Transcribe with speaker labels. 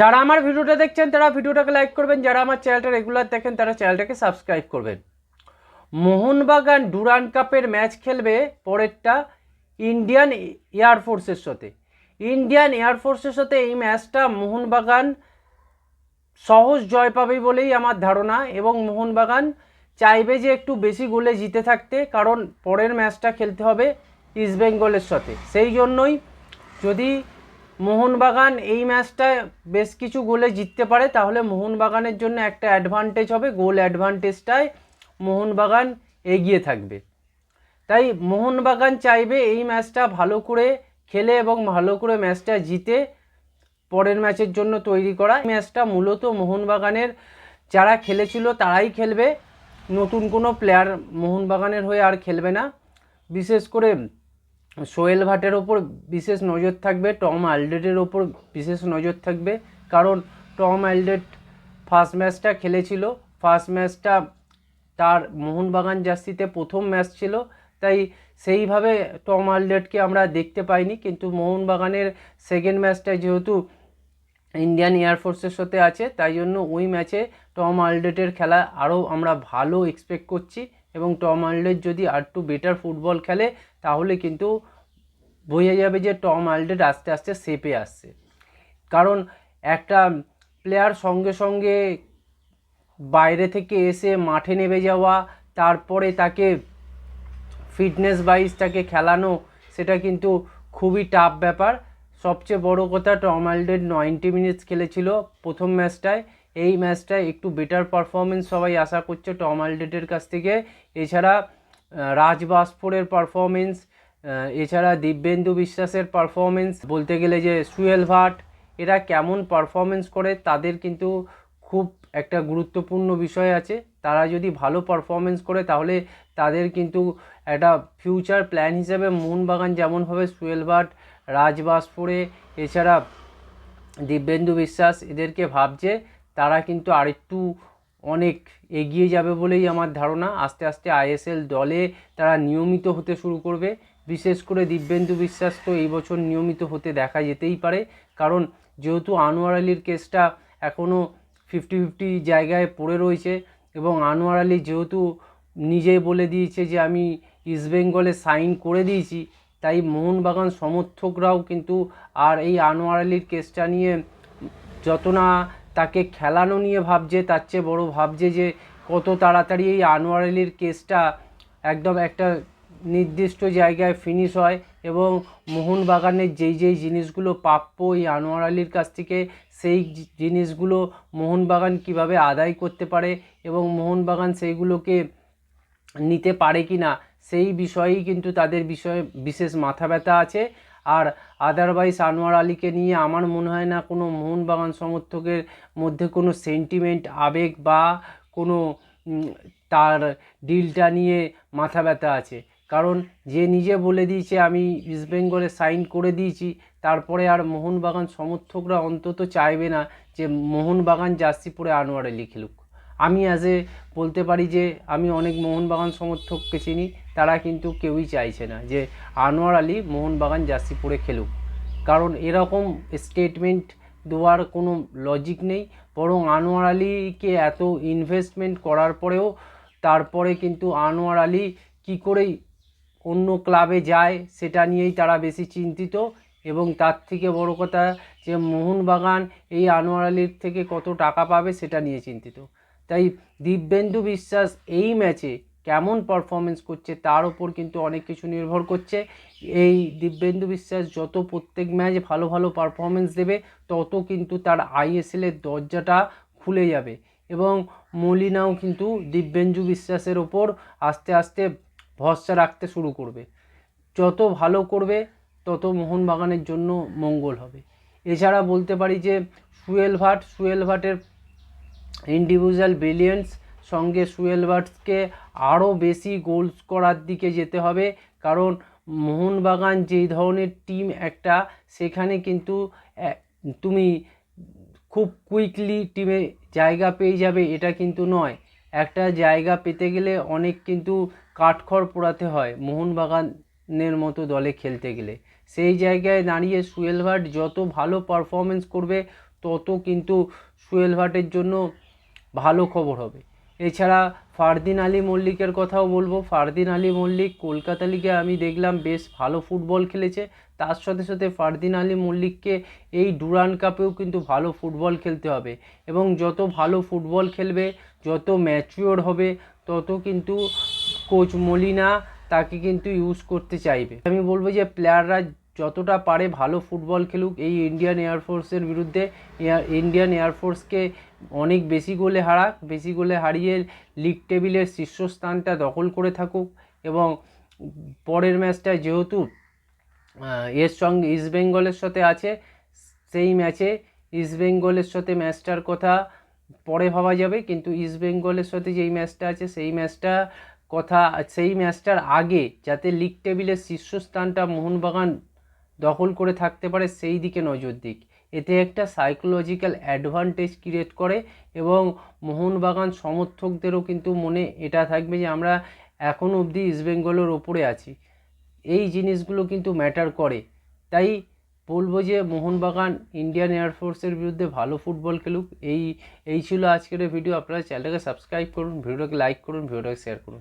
Speaker 1: যারা আমার ভিডিওটা দেখছেন, তারা ভিডিওটাকে লাইক করবেন। যারা আমার চ্যানেলটা রেগুলার দেখেন, তারা চ্যানেলটাকে সাবস্ক্রাইব করবেন। মোহনবাগান ডুরান কাপের ম্যাচ খেলবে পরেরটা ইন্ডিয়ান এয়ারফোর্সের সাথে। ইন্ডিয়ান এয়ারফোর্সের সাথে এই ম্যাচটা মোহনবাগান সহজ জয় পাবে বলেই আমার ধারণা এবং মোহনবাগান চাইবে যে একটু বেশি গোলে জিতে থাকতে, কারণ পরের ম্যাচটা খেলতে হবে ইস্টবেঙ্গলের সাথে। সেই জন্যই যদি মোহনবাগান এই ম্যাচটা বেশ কিছু গোলে জিততে পারে, তাহলে মোহনবাগানের জন্য একটা অ্যাডভান্টেজ হবে গোল অ্যাডভান্টেজটায় মোহনবাগান এগিয়ে থাকবে। তাই মোহনবাগান চাইবে এই ম্যাচটা ভালো করে খেলে এবং ভালো করে ম্যাচটা জিতে পরের ম্যাচের জন্য তৈরি করা। ম্যাচটা মূলত মোহনবাগানের যারা খেলেছিল তারাই খেলবে, নতুন কোনো প্লেয়ার মোহনবাগানের হয়ে আর খেলবে না। বিশেষ করে সোহেল ভাটের ওপর বিশেষ নজর থাকবে, টম আলডেটের ওপর বিশেষ নজর থাকবে, কারণ টম আলডেট ফার্স্ট ম্যাচটা খেলেছিল। ফার্স্ট ম্যাচটা তার মোহনবাগান জার্সিতে প্রথম ম্যাচ ছিল, তাই সেইভাবে টম আলডেটকে আমরা দেখতে পাইনি, কিন্তু মোহনবাগানের সেকেন্ড ম্যাচটা যেহেতু ইন্ডিয়ান এয়ারফোর্সের সাথে আছে, তাই জন্য ওই ম্যাচে টম আলডেটের খেলা আরও আমরা ভালো এক্সপেক্ট করছি। এবং টম আলডেট যদি আর একটু বেটার ফুটবল খেলে, তাহলে কিন্তু বোঝা যাবে যে টম আলডেট আস্তে আস্তে সেপে আসছে। কারণ একটা প্লেয়ার সঙ্গে সঙ্গে বাইরে থেকে এসে মাঠে নেমে যাওয়া, তারপরে তাকে ফিটনেস বাইজ তাকে খেলানো, সেটা কিন্তু খুবই টাফ ব্যাপার। সবচেয়ে বড় কথা, টম আলডেড নয়েন্টি মিনিটস খেলেছিল প্রথম ম্যাচটায় এই ম্যাচটায় একটু বেটার পারফরমেন্স সবাই আশা করছে টম আলডেটের কাছ থেকে। এছাড়া আহ, রাজ বাসফোরের পারফরমেন্স এছাড়া দিব্যেন্দু বিশ্বাসের পারফরমেন্স বলতে গেলে যে সুয়েল ভাট এরা কেমন পারফরমেন্স করে তাদের কিন্তু খুব একটা গুরুত্বপূর্ণ বিষয় আছে। তারা যদি ভালো পারফরমেন্স করে তাহলে তাদের কিন্তু একটা ফিউচার প্ল্যান হিসেবে মোহনবাগান যেমনভাবে সুয়েল ভাট রাজবাসপুরে এছাড়া দিব্যেন্দু বিশ্বাস এদেরকে ভাবছে। তারা কিন্তু আরেকটু অনেক এগিয়ে যাবে বলেই আমার ধারণা। আস্তে আস্তে আইএসএল দলে তারা নিয়মিত হতে শুরু করবে। বিশেষ করে দিব্যেন্দু বিশ্বাস তো এই বছর নিয়মিত হতে দেখা যেতেই পারে। কারণ যেহেতু আনোয়ার আলীর কেসটা এখনও ফিফটি ফিফটি জায়গায় পড়ে রয়েছে এবং আনোয়ার আলী যেহেতু নিজেই বলে দিয়েছে যে আমি ইস্টবেঙ্গলে সাইন করে দিয়েছি, তাই মোহনবাগান সমর্থকরাও কিন্তু আর এই আনোয়ার আলীর কেসটা নিয়ে যত না তাকে খেলানো নিয়ে ভাবছে, তার চেয়ে বড় ভাবছে যে কত তাড়াতাড়ি এই আনোয়ার আলীর কেসটা একদম একটা নির্দিষ্ট জায়গায় ফিনিশ হয় এবং মোহনবাগানের যেই যেই জিনিসগুলো প্রাপ্য এই আনোয়ার আলীর কাছ থেকে, সেই জিনিসগুলো মোহনবাগান কীভাবে আদায় করতে পারে এবং মোহনবাগান সেইগুলোকে নিতে পারে কি না সেই বিষয়েই কিন্তু তাদের বিষয়ে বিশেষ মাথা ব্যথা আছে। আর আদারওয়াইজ আনোয়ার আলীকে নিয়ে আমার মনে হয় না কোনো মোহনবাগান সমর্থকের মধ্যে কোনো সেন্টিমেন্ট আবেগ বা কোনো তার ডিলটা নিয়ে মাথা ব্যথা আছে। কারণ যে নিজে বলে দিয়েছে, আমি ইস্টবেঙ্গলে সাইন করে দিয়েছি, তারপরে আর মোহনবাগান সমর্থকরা অন্তত চাইবে না যে মোহনবাগান জার্সি পরে আনোয়ার আলী খেলুক। আমি অ্যাজ এ বলতে পারি যে, আমি অনেক মোহনবাগান সমর্থককে চিনি, তারা কিন্তু কেউই চাইছে না যে আনোয়ার আলী মোহনবাগান জার্সি পরে খেলুক। কারণ এরকম স্টেটমেন্ট দেওয়ার কোনো লজিক নেই, বরং আনোয়ার আলীকে এত ইনভেস্টমেন্ট করার পরেও, তারপরে কিন্তু আনোয়ার আলী কী করেই অন্য ক্লাবে যায়, সেটা নিয়েই তারা বেশি চিন্তিত, এবং তার থেকে বড় কথা যে, মোহনবাগান এই আনোয়ার আলীর থেকে কত টাকা পাবে সেটা নিয়ে চিন্তিত। তাই দিব্যেন্দু বিশ্বাস এই ম্যাচে কেমন পারফরমেন্স করছে তার ওপর কিন্তু অনেক কিছু নির্ভর করছে। এই দিব্যেন্দু বিশ্বাস যত প্রত্যেক ম্যাচ ভালো ভালো পারফরমেন্স দেবে, তত কিন্তু তার আইএসএলের দরজাটা খুলে যাবে। এবং মলিনাও কিন্তু দিব্যেন্দু বিশ্বাসের ওপর আস্তে আস্তে ভরসা রাখতে শুরু করবে। যত ভালো করবে, তত মোহনবাগানের জন্য মঙ্গল হবে। এছাড়া বলতে পারি যে সুয়েল ভাট, সুয়েল ভাটের ইন্ডিভিজুয়াল ব্রিলিয়েন্স সঙ্গে সুয়েল ভাটসকে আরও বেশি গোলস করার দিকে যেতে হবে। কারণ মোহনবাগান যেই ধরনের টিম একটা, সেখানে কিন্তু তুমি খুব কুইকলি টিমে জায়গা পেয়ে যাবে, এটা কিন্তু নয়। একটা জায়গা পেতে গেলে অনেক কিন্তু কাঠখড় পোড়াতে হয় মোহনবাগানের মতো দলে খেলতে গেলে। সেই জায়গায় দাঁড়িয়ে সুয়েল ভাট যত ভালো পারফরমেন্স করবে, তত কিন্তু সুয়েল ভাটের জন্য ভালো খবর হবে। এছাড়া ফারদিন আলী মল্লিকের কথাও বলব। ফারদিন আলী মল্লিক কলকাতা লিগে আমি দেখলাম বেশ ভালো ফুটবল খেলেছে। তার সাথে সাথে ফারদিন আলী মল্লিককে এই ডুরান কাপেও কিন্তু ভালো ফুটবল খেলতে হবে এবং যত ভালো ফুটবল খেলবে, যত ম্যাচিওর হবে, তত কিন্তু কোচ মলিনা তাকে কিন্তু ইউজ করতে চাইবে। আমি বলব যে প্লেয়াররা যতটা পারে ভালো ফুটবল খেলুক, এই ইন্ডিয়ান এয়ারফোর্সের বিরুদ্ধে। এয়ার ইন্ডিয়ান এয়ারফোর্সকে অনেক বেশি গোলে হারাক, বেশি গোলে হারিয়ে লিগ টেবিলের শীর্ষস্থানটা দখল করে থাকুক এবং পরের ম্যাচটা যেহেতু এর সঙ্গে ইস্টবেঙ্গলের সাথে আছে, সেই ম্যাচে ইস্টবেঙ্গলের সাথে ম্যাচটার কথা পরে ভাবা যাবে, কিন্তু ইস্টবেঙ্গলের সাথে যেই ম্যাচটা আছে, সেই ম্যাচটা কথা, সেই ম্যাচটার আগে যাতে লিগ টেবিলের শীর্ষস্থানটা মোহনবাগান দখল করে থাকতে পারে সেই দিকে নজর দিক। এতে একটা সাইকোলজিক্যাল অ্যাডভান্টেজ ক্রিয়েট করে এবং মোহনবাগান সমর্থকদেরও কিন্তু মনে এটা থাকবে যে আমরা এখন অবধি ইস্টবেঙ্গলের ওপরে আছি। এই জিনিসগুলো কিন্তু ম্যাটার করে। তাই বলব যে মোহনবাগান ইন্ডিয়ান এয়ারফোর্সের বিরুদ্ধে ভালো ফুটবল খেলুক। এই এই ছিল আজকের ভিডিও আপনারা চ্যানেলটাকে সাবস্ক্রাইব করুন ভিডিওটাকে লাইক করুন ভিডিওটাকে শেয়ার করুন।